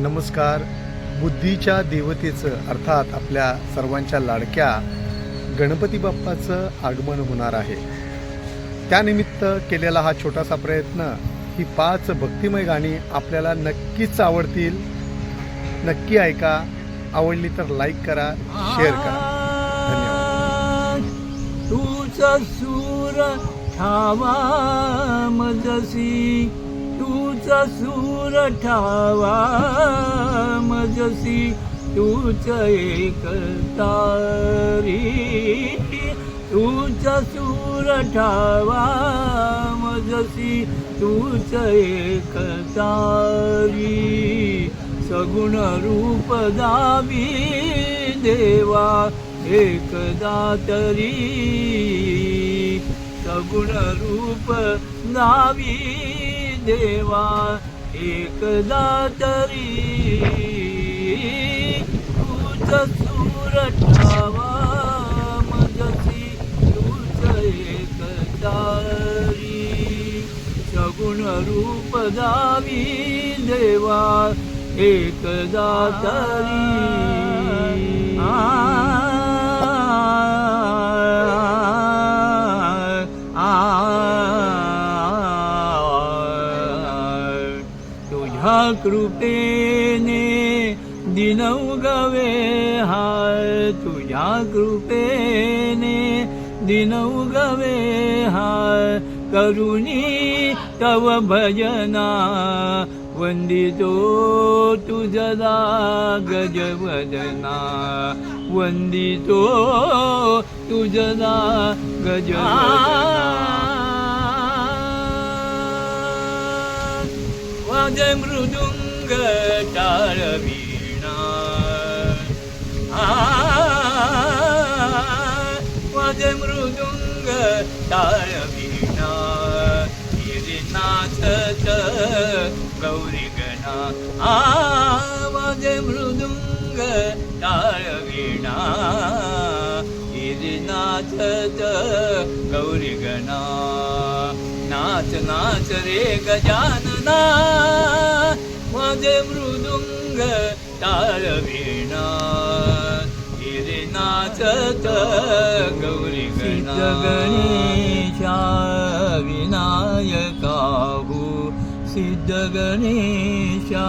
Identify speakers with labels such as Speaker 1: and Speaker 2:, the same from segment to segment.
Speaker 1: नमस्कार. बुद्धीच्या देवतेचं अर्थात आपल्या सर्वांच्या लाडक्या गणपती बाप्पाचं आगमन होणार आहे. त्यानिमित्त केलेला हा छोटासा प्रयत्न ही पाच भक्तिमय गाणी आपल्याला नक्कीच आवडतील. नक्की ऐका. आवडली तर लाईक करा शेअर करा. धन्यवाद.
Speaker 2: तुझा सूर ठावा मजसी. तुझा सूर ठावा मजसी तूच एक तारी. तुझा सूर ठावा मजसी तूच एक तारी. सगुण रूप दावी देवा एकदा तरी सगुण रूप दावी देवा एकदा तरी तूच सूर ठावा मजसी तूच एकदारी सगुण रूप दावी देवा एकदा तरी. तुझ्या कृपेने दिनौ गवे हाय तुझ्या कृपेने दिनौ गवे हाय करुणी तव भजना वंदितो तुझला गजवदना वंदितो तुझला गजवदना वाजे मृदुंग टाळ वीणा आ, वाजे मृदुंग टाळ वीणा हिरे नाचत गौरी गणा आ मृदुंग टाळ हिरे नाचत गौरी गणा नाच नाच रे गजानना माझे मृदुंग टाळ वीणा हिरे नाचत गौरी गणेशा विनायकाहू सिद्ध गणेशा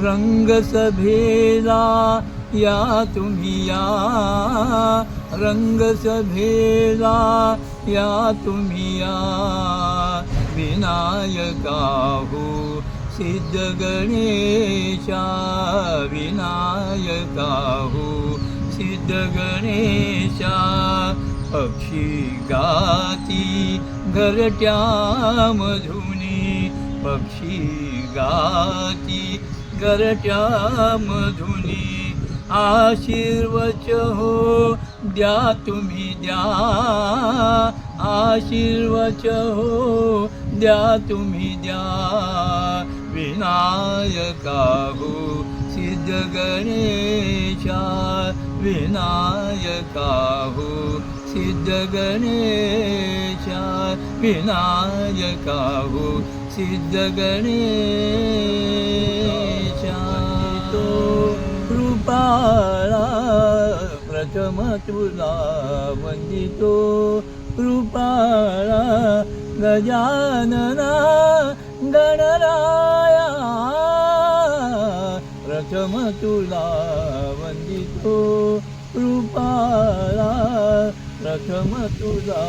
Speaker 2: रंग सभेला या तुम्ही या. रंग सभेला या तुम्ही या. विनायकाहू सिद्ध गणेशा. विनायकाहू सिद्ध गणेशा. पक्षी गाती घरट्या मधुनी. पक्षी गाती करट्या मधुनी. आशीर्वच हो द्या तुम्ही द्या. आशीर्वच हो द्या तुम्ही द्या. विनायका हो सिद्ध गणेशा. विनायका हो सिद्ध गणेशा. विनायका हो सिद्ध गणेश. तो कृपाळा प्रथम तुला वंदितो. कृपाळा गजानना गणराया प्रथम तुला वंदितो. कृपाळा प्रथम तुला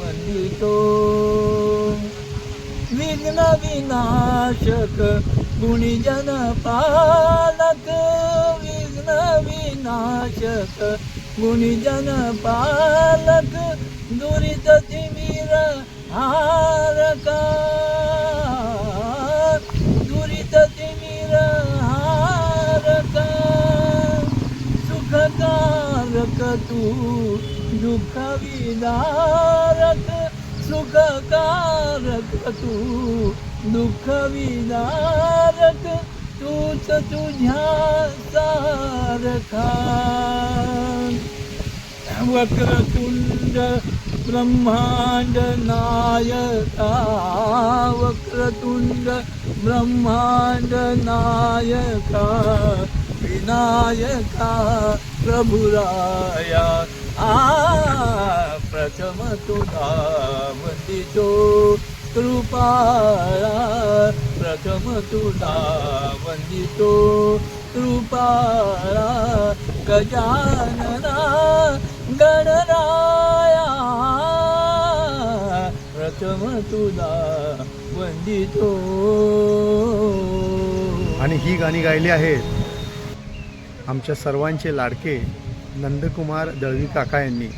Speaker 2: वंदितो. विघ्न विनाशक गुणीजन पालक विघ्न विनाशक गुणीजन पालक दुरित तिमिर हारका. दुरित तिमिर हारका. सुखकारक तू दुःख विदारक सुखकारक तू दुःख विदारक तूच तुझ्या सारखा. वक्रतुंड ब्रह्मांड नायका वक्रतुंड ब्रह्मांड नायका विनायका प्रभुराया. आ प्रथम तुला वंदितो कृपाळा प्रथम तुला वंदितो. कृपाळा गजानना गणराया. प्रथम तुला वंदितो.
Speaker 1: आणि ही गाणी गायली आहेत आमच्या सर्वांचे लाडके नंदकुमार दळवी काका यांनी.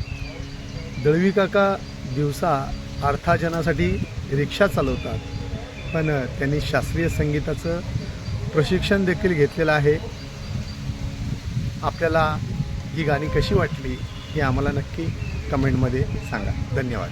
Speaker 1: दळवी काका दिवसा अर्थार्जनासाठी रिक्षा चालवतात. पण त्यांनी शास्त्रीय संगीताचं प्रशिक्षण देखील घेतलेलं आहे. आपल्याला ही गाणी कशी वाटली हे आम्हाला नक्की कमेंटमध्ये सांगा. धन्यवाद.